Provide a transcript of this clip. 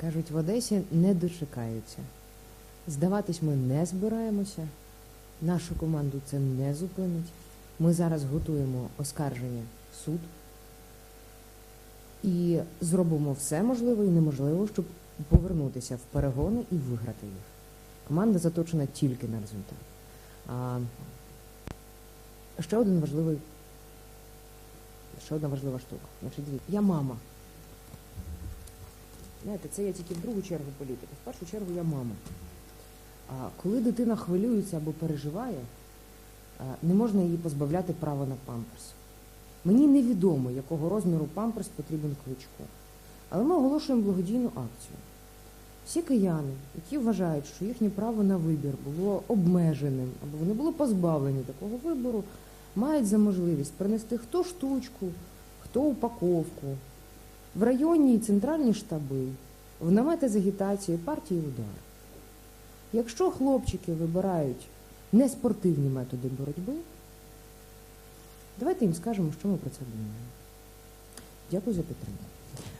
кажуть в Одесі, не дочекаються. Здаватись ми не збираємося. Нашу команду це не зупинить. Ми зараз готуємо оскарження в суд і зробимо все можливе і неможливе, щоб повернутися в перегони і виграти їх. Команда заточена тільки на результат. А, ще один важливий, ще одна важлива штука. Значить, я мама. Знаєте, це я тільки в другу чергу політика. В першу чергу я мама. А коли дитина хвилюється або переживає, не можна її позбавляти права на памперс. Мені невідомо, якого розміру памперс потрібен кличку. Але ми оголошуємо благодійну акцію. Всі кияни, які вважають, що їхнє право на вибір було обмеженим або вони були позбавлені такого вибору, мають за можливість принести хто штучку, хто упаковку, в районні і центральні штаби, в намети з агітацією партії удар. Якщо хлопчики вибирають неспортивні методи боротьби, давайте їм скажемо, що ми про це думаємо. Дякую за підтримку.